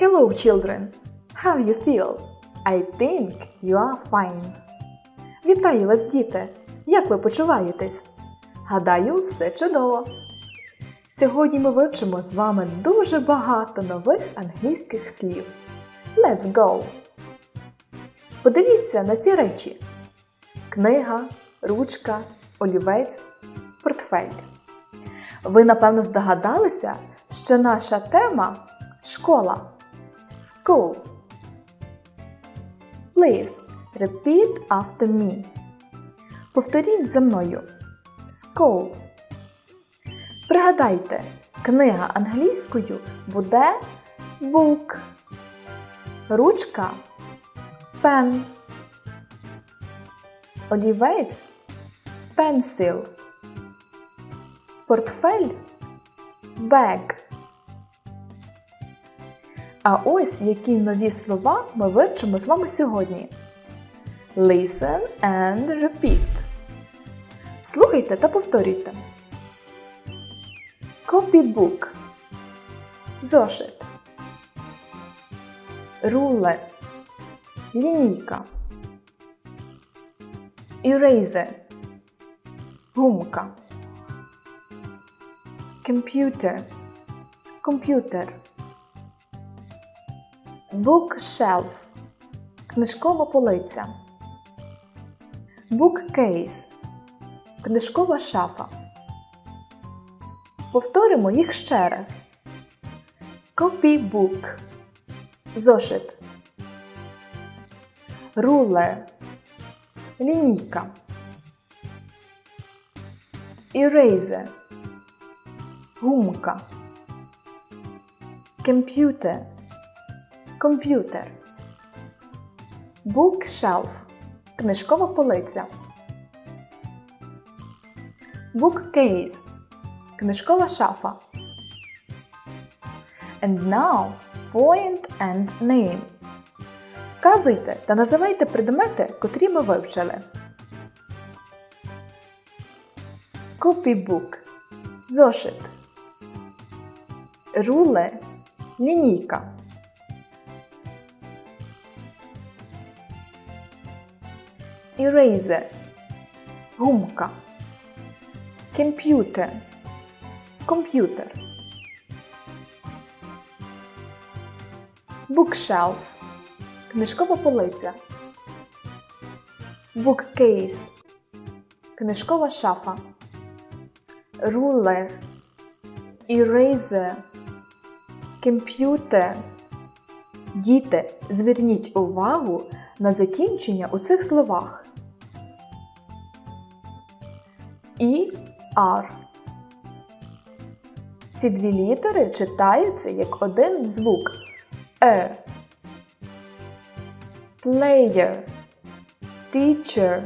Hello, children! How you feel? I think you are fine. Вітаю вас, діти! Як ви почуваєтесь? Гадаю, все чудово. Сьогодні ми вивчимо з вами дуже багато нових англійських слів. Let's go! Подивіться на ці речі: книга, ручка, олівець, портфель. Ви, напевно, здогадалися, що наша тема школа. School. Please repeat after me. Повторіть за мною. School. Пригадайте, книга англійською буде book. Ручка pen. Олівець pencil. Портфель bag. А ось які нові слова ми вивчимо з вами сьогодні. Listen and repeat. Слухайте та повторюйте. Copybook. Зошит. Руле. Лінійка. Eraser. Гумка. Computer. Комп'ютер. Bookshelf – книжкова полиця. Bookcase – книжкова шафа. Повторимо їх ще раз. Copybook – зошит. Рулер – лінійка. Eraser – гумка. Computer – Комп'ютер. Bookshelf – книжкова полиця. Bookcase – книжкова шафа. And now point and name. Вказуйте та називайте предмети, котрі ми вивчили. Copybook – зошит. Руле – лінійка. Eraser – гумка. Computer – комп'ютер. Bookshelf – книжкова полиця. Bookcase – книжкова шафа. Ruler – Eraser – комп'ютер. Діти, зверніть увагу на закінчення у цих словах. І Р. Ці дві літери читаються як один звук Е. Player, teacher,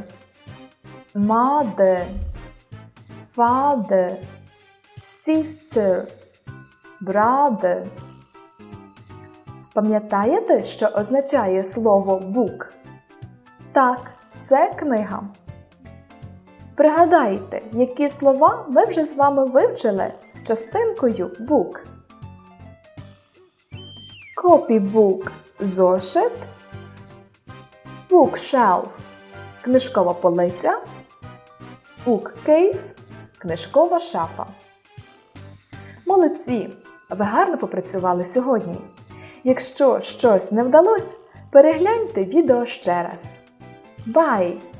mother, father, sister, brother. Пам'ятаєте, що означає слово book? Так, це книга. Пригадайте, які слова ми вже з вами вивчили з частинкою book. Copybook – зошит, bookshelf – книжкова полиця, bookcase – книжкова шафа. Молодці! Ви гарно попрацювали сьогодні. Якщо щось не вдалося, перегляньте відео ще раз. Bye!